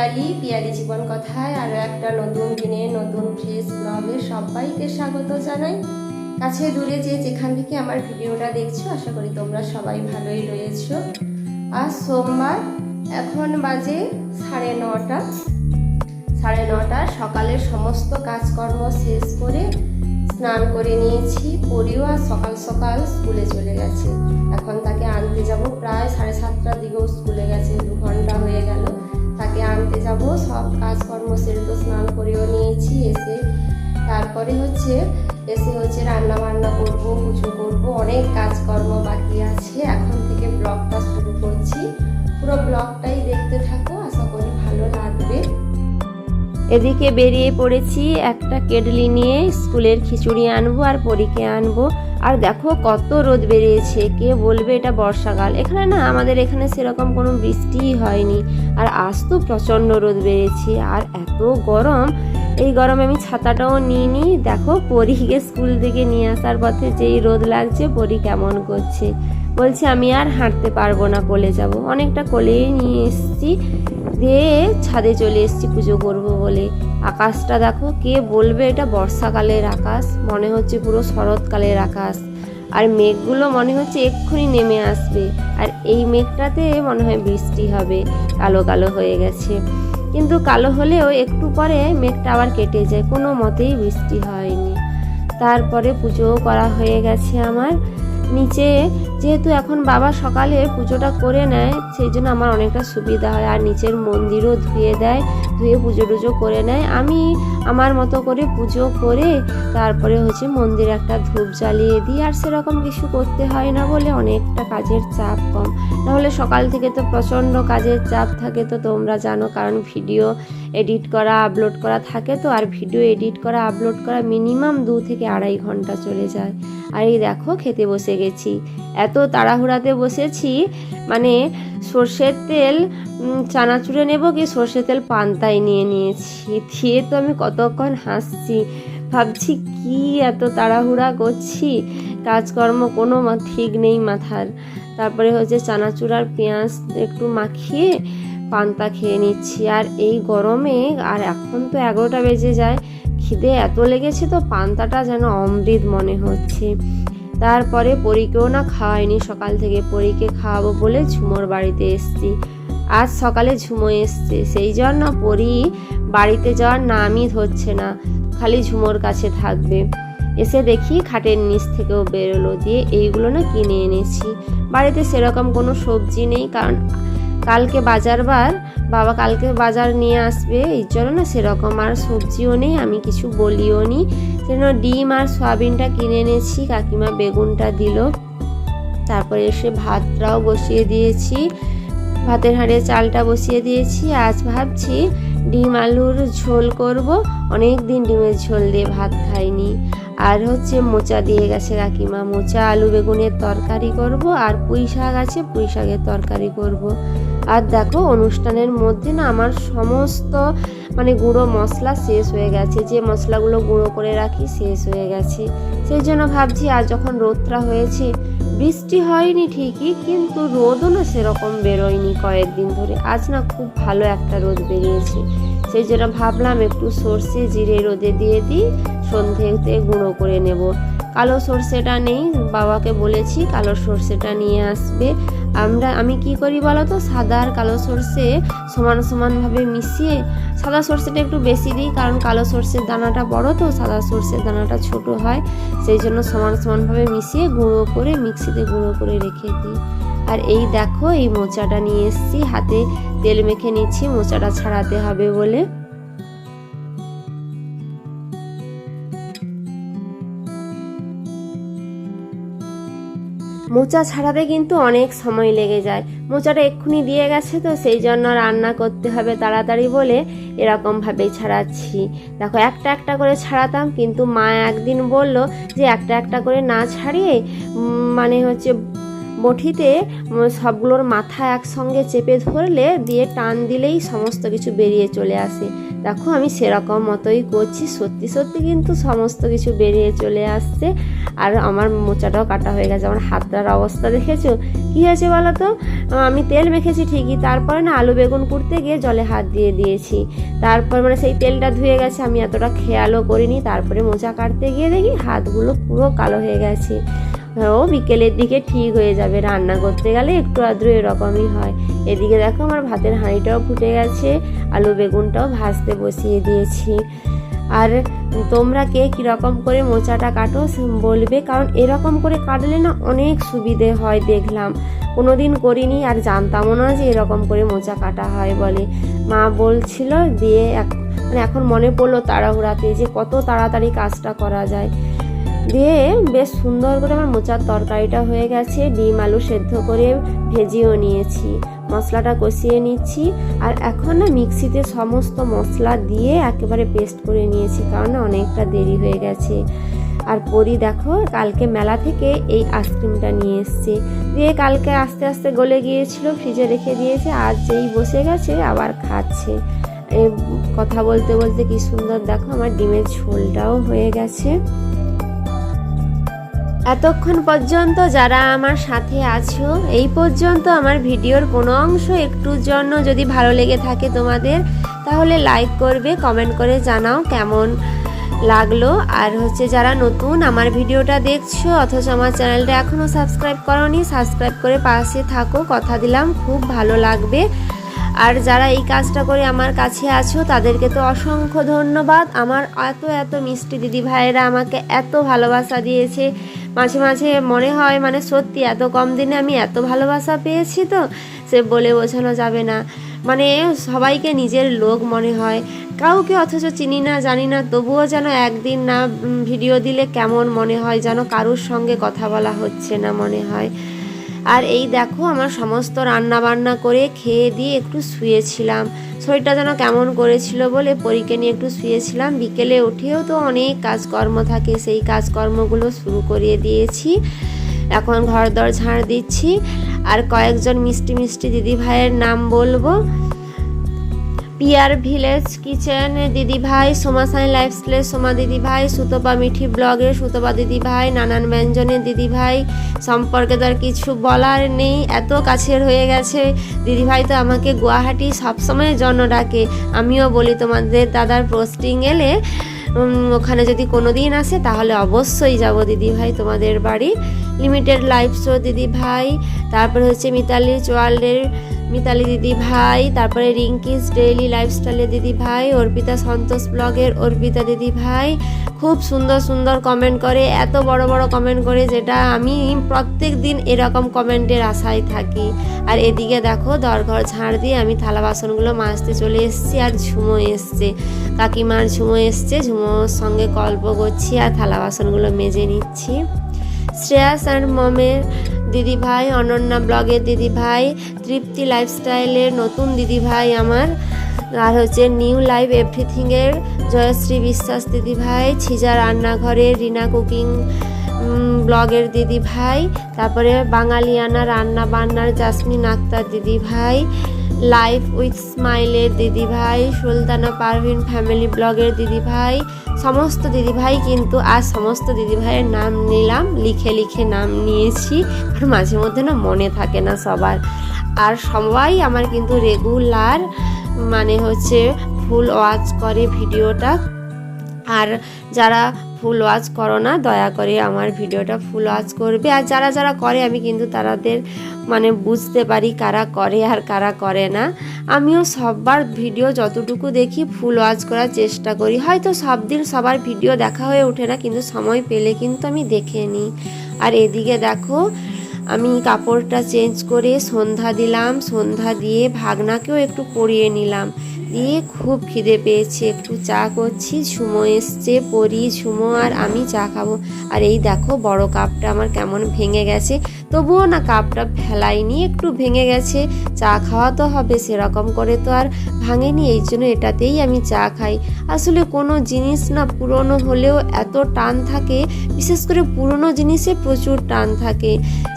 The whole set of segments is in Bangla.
পিয়ালি পিয়ালি জীবন কথায় আরও একটা নতুন দিনে, নতুন ফ্রেশ ব্লগে সবাইকে স্বাগত জানাই। কাছে দূরে যে যেখান থেকে আমার ভিডিওটা দেখছ, আশা করি তোমরা সবাই ভালোই রয়েছো। আর সোমবার এখন বাজে সাড়ে নটা। সাড়ে নটা সকালের সমস্ত কাজকর্ম শেষ করে স্নান করে নিয়েছি পরিও আর সকাল সকাল স্কুলে চলে গেছে। এখন তাকে আনতে যাব। প্রায় সাড়ে সাতটার দিকেও স্কুলে গেছে, দু ঘণ্টা হয়ে গেল। তাকে আনতে যাব। সব কাজকর্ম সেরে তো স্নান করেও নিয়েছি, এসে তারপরে হচ্ছে, এসে হচ্ছে রান্না বান্না করব, পুজো করব। অনেক কাজকর্ম বাকি আছে। এখন থেকে ব্লগটা শুরু করছি। পুরো ব্লগটাই দেখতে থাকো এদিকে বেরিয়ে পড়েছি একটা কেডলি নিয়ে, স্কুলের খিচুড়ি আনব আর পরীকে আনব। আর দেখো কত রোদ বেরিয়েছে, কে বলবে এটা বর্ষাকাল? এখানে না, আমাদের এখানে সেরকম কোনো বৃষ্টিই হয়নি। আর আজ তো প্রচণ্ড রোদ বেরিয়েছে আর এত গরম। এই গরমে আমি ছাতাটাও নিইনি। দেখো পরীকে স্কুল থেকে নিয়ে আসার পথে যেই রোদ লাগছে, পরী কেমন করছে। বলছে, আমি আর হাঁটতে পারব না, কোলে যাব। অনেকটা কোলেই নিয়ে এসেছি। দিয়ে ছাদে চলে এসেছি পুজো করব বলে। আকাশটা দেখো, কে বলবে এটা? বর্ষাকালের আকাশ, মনে হচ্ছে পুরো শরৎকালের আকাশ। আর মেঘগুলো মনে হচ্ছে এক্ষুনি নেমে আসবে। আর এই মেঘটাতে মনে হয় বৃষ্টি হবে, কালো কালো হয়ে গেছে। কিন্তু কালো হলেও একটু পরে মেঘটা আবার কেটে যায়, কোনো মতেই বৃষ্টি হয়নি। তারপরে পুজোও করা হয়ে গেছে আমার। নিচে যেহেতু এখন বাবা সকালে পুজোটা করে নেয়, সেই জন্য আমার অনেকটা সুবিধা হয়। আর নিচের মন্দিরও ধুয়ে দেয়, ধুয়ে পুজো টুজো করে নেয়। আমি আমার মতো করে পুজো করে তারপরে হচ্ছে মন্দির একটা ধূপ জ্বালিয়ে দিই। আর সেরকম কিছু করতে হয় না বলে অনেকটা কাজের চাপ কম। নাহলে সকাল থেকে তো প্রচণ্ড কাজের চাপ থাকে, তো তোমরা জানো, কারণ ভিডিও এডিট করা, আপলোড করা থাকে তো। আর ভিডিও এডিট করা, আপলোড করা মিনিমাম দু থেকে আড়াই ঘণ্টা চলে যায়। আর এই দেখো, খেতে বসে গেছি। এত তাড়াহুড়াতে বসেছি মানে সর্ষের তেল চানাচুরে নেব কি সর্ষের তেল পান্তায় নিয়ে নিয়েছি। দিয়ে তো আমি কতক্ষণ হাসছি। ভাবছি কি এত তাড়াহুড়া করছি? কাজকর্ম কোনো ঠিক নেই মাথার। তারপরে হচ্ছে চানাচুর পেঁয়াজ একটু মাখিয়ে পান্তা খেয়ে নিচ্ছি। আর এই গরমে, আর এখন তো এগারোটা বেজে যায়, খিদে এত লেগেছে তো পান্তাটা যেন অমৃত মনে হচ্ছে। তারপরে পরীকেও না খাওয়াইনি, সকাল থেকে পরীকে খাওয়াবো বলে ঝুমোর বাড়িতে এসছি। আজ সকালে ঝুমো এসছে, সেই জন্য পরি বাড়িতে যাওয়ার নামই ধরছে না, খালি ঝুমোর কাছে থাকবে। এসে দেখি খাটের নিচ থেকেও বেরোলো, দিয়ে এইগুলো না কিনে এনেছি। বাড়িতে সেরকম কোনো সবজি নেই, কারণ কালকে বাজার বার বাবা কালকে বাজার নিয়ে আসবে এই জন্য না সেরকম আর সবজিও নেই, আমি কিছু বলিও নি। সেজন্য ডিম আর সয়াবিনটা কিনে এনেছি, কাকিমা বেগুনটা দিল। তারপরে এসে ভাতটাও বসিয়ে দিয়েছি। ভাতের হাঁড়ে চালটা বসিয়ে দিয়েছি, আজ ভাবছি ডিম আলুর ঝোল করব। অনেক দিন ডিমের ঝোল দিয়ে ভাত খাইনি। আর হচ্ছে মোচা দিয়ে গেছে কাকিমা। মোচা, আলু বেগুনের তরকারি করব আর পুঁই শাক আছে, পুঁই শাকের তরকারি করব। আর দেখো, অনুষ্ঠানের মধ্যে না আমার সমস্ত মানে গুঁড়ো মশলা শেষ হয়ে গেছে। যে মশলাগুলো গুঁড়ো করে রাখি শেষ হয়ে গেছে। সেই জন্য ভাবছি, আর যখন রোদটা হয়েছে, বৃষ্টি হয়নি ঠিকই, কিন্তু রোদও না সেরকম বেরোয়নি কয়েকদিন ধরে। আজ না খুব ভালো একটা রোদ বেরিয়েছে। সেই জন্য ভাবলাম একটু সর্ষে, জিরে রোদে দিয়ে দিই। সন্ধেতে গুঁড়ো করে নেব। কালো সর্ষেটা নেই, বাবাকে বলেছি কালো সর্ষেটা নিয়ে আসবে। আমরা, আমি কি করি বলো তো? সাদা আর কালো সর্ষে সমান সমানভাবে মিশিয়ে, সাদা সর্ষেটা একটু বেশি দিই কারণ কালো সর্ষের দানাটা বড় তো, সাদা সর্ষের দানাটা ছোট হয়। সেই জন্য সমান সমানভাবে মিশিয়ে গুঁড়ো করে মিক্সিতে গুঁড়ো করে রেখে দিই। আর এই দেখো, এই মোচাটা নিয়ে এসেছি। হাতে তেল মেখে নিচ্ছি, মোচাটা ছাড়াতে হবে বলে। মোচা ছাড়াতে কিন্তু অনেক সময় লেগে যায়। মোচাটা এক্ষুনি দিয়ে গেছে তো সেই জন্য রান্না করতে হবে তাড়াতাড়ি বলে এরকমভাবেই ছাড়াচ্ছি। দেখো, একটা একটা করে ছাড়াতাম কিন্তু মা একদিন বলল যে একটা একটা করে না ছাড়িয়ে মানে হচ্ছে উম, সবগুলোর মাথা একসঙ্গে চেপে ধরলে দিয়ে টান দিলেই সমস্ত কিছু বেরিয়ে চলে আসে। দেখো আমি সেরকম মতোই করছি সত্যি সত্যি কিন্তু সমস্ত কিছু বেরিয়ে চলে আসছে। আর আমার মোচাটাও কাটা হয়ে গেছে আমার হাতটার অবস্থা দেখেছ? কী হয়েছে বলো তো? আমি তেল মেখেছি ঠিকই তারপরে না আলু বেগুন কুড়তে গিয়ে জলে হাত দিয়ে দিয়েছি। তারপর মানে সেই তেলটা ধুয়ে গেছে আমি এতটা খেয়ালও করিনি। তারপরে মোচা কাটতে গিয়ে দেখি হাতগুলো পুরো কালো হয়ে গেছে। ও বিকেলের দিকে ঠিক হয়ে যাবে রান্না করতে গেলে, একটু আদ্র এরকমই হয়। এদিকে দেখো আমার ভাতের হাঁড়িটাও ফুটে গেছে, আলু বেগুনটাও ভাজতে বসিয়ে দিয়েছি। আর তোমরা কে কীরকম করে মোচাটা কাটো বলবে, কারণ এরকম করে কাটলে না অনেক সুবিধে হয় দেখলাম। কোনো দিন করিনি আর জানতামও না যে এরকম করে মোচা কাটা হয় বলে। মা বলছিল দিয়ে মানে এখন মনে পড়ল তাড়াহুড়াতে যে কত তাড়াতাড়ি কাজটা করা যায়। দিয়ে বেশ সুন্দর করে আমার মোচার তরকারিটা হয়ে গেছে। ডিম, আলু সেদ্ধ করে ভেজেও নিয়েছি। মশলাটা কষিয়ে নিচ্ছি। আর এখন না মিক্সিতে সমস্ত মশলা দিয়ে একেবারে পেস্ট করে নিয়েছি, কারণ অনেকটা দেরি হয়ে গেছে। আর পরি দেখো, কালকে মেলা থেকে এই আইসক্রিমটা নিয়ে এসছে। দিয়ে কালকে আস্তে আস্তে গলে গিয়েছিল, ফ্রিজে রেখে দিয়েছে আজ যেই বসে গেছে আবার খাচ্ছে। কথা বলতে বলতে কি সুন্দর দেখো, আমার ডিমের ঝোলটাও হয়ে গেছে। এতক্ষণ পর্যন্ত যারা আমার সাথে আছো, এই পর্যন্ত আমার ভিডিওর কোনো অংশ একটুর জন্য যদি ভালো লেগে থাকে তোমাদের, তাহলে লাইক করবে কমেন্ট করে জানাও কেমন লাগল। আর হচ্ছে যারা নতুন আমার ভিডিওটা দেখছ, অথচ আমার চ্যানেলটা এখনও সাবস্ক্রাইব করনি সাবস্ক্রাইব করে পাশে থাকো, কথা দিলাম, খুব ভালো লাগবে। আর যারা এই কাজটা করে আমার কাছে আছো, তাদেরকে তো অসংখ্য ধন্যবাদ। আমার এত এত মিষ্টি দিদি ভাইয়েরা আমাকে এত ভালোবাসা দিয়েছে। মাঝে মাঝে মনে হয় মানে সত্যি এত কম দিনে আমি এত ভালোবাসা পেয়েছি তো? সে বলে, বোঝানো যাবে না। মানে সবাইকে নিজের লোক মনে হয়। কাউকে অথচ চিনি না, জানি না, তবুও যেন একদিন না ভিডিও দিলে কেমন মনে হয়, যেন কারুর সঙ্গে কথা বলা হচ্ছে না মনে হয়। আর এই দেখো আমার সমস্ত রান্না বান্না করে খেয়ে দিয়ে একটু শুয়েছিলাম। শরীরটা যেন কেমন করেছিল বলে পরীকে নিয়ে একটু শুয়েছিলাম। বিকেলে উঠেও তো অনেক কাজকর্ম থাকে, সেই কাজকর্মগুলো শুরু করিয়ে দিয়েছি। এখন ঘর দর ঝাড় দিচ্ছি। আর কয়েকজন মিষ্টি মিষ্টি দিদি ভাইয়ের নাম বলব। পিয়ার ভিলেজ কিচেন, দিদি ভাই, সোমা সাই লাইফস্টাইলের সোমা দিদি ভাই, সুতপা মিঠি ব্লগে, সুতপা দিদি ভাই, নানান ব্যঞ্জনের দিদি ভাই, সম্পর্কে তো আর কিছু বলার নেই, এত কাছের হয়ে গেছে। দিদি ভাই তো আমাকে গুয়াহাটি সবসময় জন্য ডাকে, আমিও বলি তোমাদের দাদার পোস্টিং এলে ওখানে যদি কোনো দিন আসে তাহলে অবশ্যই যাব দিদি ভাই তোমাদের বাড়ি। লিমিটেড লাইফ শো দিদি ভাই তারপরে হচ্ছে মিতালি ওয়ার্ল্ডের মিতালি দিদি ভাই তারপরে রিঙ্কিস ডেইলি লাইফস্টাইলের দিদি ভাই অর্পিতা সন্তোষ ব্লগের অর্পিতা দিদি ভাই খুব সুন্দর সুন্দর কমেন্ট করে, এত বড় বড় কমেন্ট করে যেটা আমি প্রত্যেক দিন এরকম কমেন্টের আশায় থাকি। আর এদিকে দেখো, দরঘর ঝাড় দিয়ে আমি থালা বাসনগুলো মাজতে চলে এসেছি আর ঝুমো এসছে। কাকিমার ঝুমো এসছে, ঝুমোর সঙ্গে গল্প করছি আর থালা বাসনগুলো মেজে নিচ্ছি। শ্রেয়াস অ্যান্ড মমের দিদি ভাই অনন্যা ব্লগের দিদি ভাই তৃপ্তি লাইফস্টাইলের নতুন দিদি ভাই আমার, আর হচ্ছে নিউ লাইফ এভরিথিংয়ের জয়শ্রী বিশ্বাস দিদি ভাই ছিজা রান্নাঘরের রিনা কুকিং ব্লগের দিদি ভাই তারপরে বাঙালিয়ানা রান্না বান্নার জাসমিন আক্তার দিদি ভাই লাইফ উইথ স্মাইলের দিদিভাই, সুলতানা পারভিন ফ্যামিলি ব্লগের দিদিভাই, সমস্ত দিদিভাই কিন্তু আর সমস্ত দিদিভাইয়ের নাম নিলাম, লিখে লিখে নাম নিয়েছি। আর মাঝে মধ্যে না মনে থাকে না সবার। আর সবাই আমার কিন্তু রেগুলার মানে হচ্ছে ফুল ওয়াচ করে ভিডিওটা। আর যারা ফুল ওয়াচ করো না, দয়া করে আমার ভিডিওটা ফুল ওয়াচ করবে। আর যারা যারা করে, আমি কিন্তু তাদের মানে বুঝতে পারি কারা করে আর কারা করে না। আমিও সববার ভিডিও যতটুকু দেখি ফুল ওয়াচ করার চেষ্টা করি। হয়তো সব দিন সবার ভিডিও দেখা হয়ে ওঠে না, কিন্তু সময় পেলে কিন্তু আমি দেখে নিই। আর এদিকে দেখো, আমি কাপড়টা চেঞ্জ করে সন্ধ্যা দিলাম। সন্ধ্যা দিয়ে ভাগনাকেও একটু পরিয়ে নিলাম। দিয়ে খুব খিদে পেয়েছে। একটু চা করছি, ঝুমো এসছে, পরি, ঝুমো, আর আমি চা খাব। আর এই দেখো, বড় কাপটা আমার কেমন ভেঙে গেছে। তবুও না কাপটা ফেলাইনি একটু ভেঙে গেছে। চা খাওয়া তো হবে, সেরকম করে তো আর ভাঙেনি। এই জন্য এটাতেই আমি চা খাই। আসলে কোনো জিনিস না পুরনো হলেও এত টান থাকে, বিশেষ করে পুরনো জিনিসে প্রচুর টান থাকে।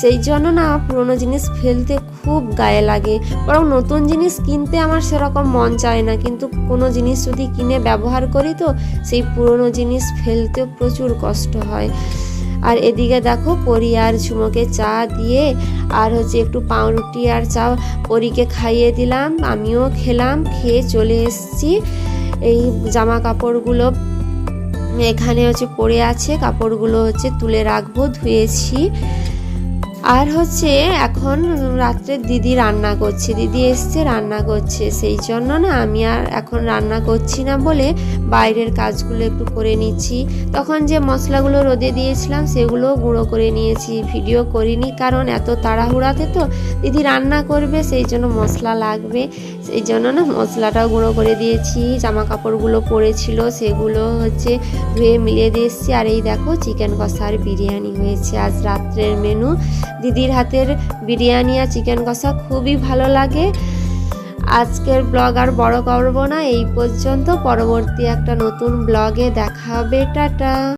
সেই জন্য না পুরনো জিনিস ফেলতে খুব গায়ে লাগে। বরং নতুন জিনিস কিনতে আমার সেরকম মন চায় না। কিন্তু কোনো জিনিস যদি কিনে ব্যবহার করি তো সেই পুরনো জিনিস ফেলতেও প্রচুর কষ্ট হয়। আর এদিকে দেখো পরি আর ঝুমোকে চা দিয়ে আর হচ্ছে একটু পাউরুটি আর চা পরীকে খাইয়ে দিলাম। আমিও খেলাম, খেয়ে চলে এসেছি। এই জামা কাপড়গুলো এখানে হচ্ছে পড়ে আছে। কাপড়গুলো হচ্ছে তুলে রাখব, ধুয়েছি। আর হচ্ছে এখন রাত্রে দিদি রান্না করছে, দিদি এসছে রান্না করছে, সেই জন্য না আমি আর এখন রান্না করছি না বলে বাইরের কাজগুলো একটু করে নিচ্ছি। তখন যে মশলাগুলো রোদে দিয়েছিলাম সেগুলো গুঁড়ো করে নিয়েছি, ভিডিও করিনি কারণ এত তাড়াহুড়াতে তো দিদি রান্না করবে, সেই জন্য মশলা লাগবে। সেই জন্য না মশলাটাও গুঁড়ো করে দিয়েছি জামা কাপড়গুলো পড়েছিল, সেগুলো হচ্ছে ধুয়ে মিলিয়ে দিয়ে এসছি। আর এই দেখো চিকেন কষার বিরিয়ানি হয়েছে আজ রাত্রের মেনু। দিদির হাতের বিরিয়ানি আর চিকেন কষা খুবই ভালো লাগে। আজকের ব্লগ আর বড় করব না, এই পর্যন্ত। পরবর্তী একটা নতুন ব্লগে দেখাবে টাটা।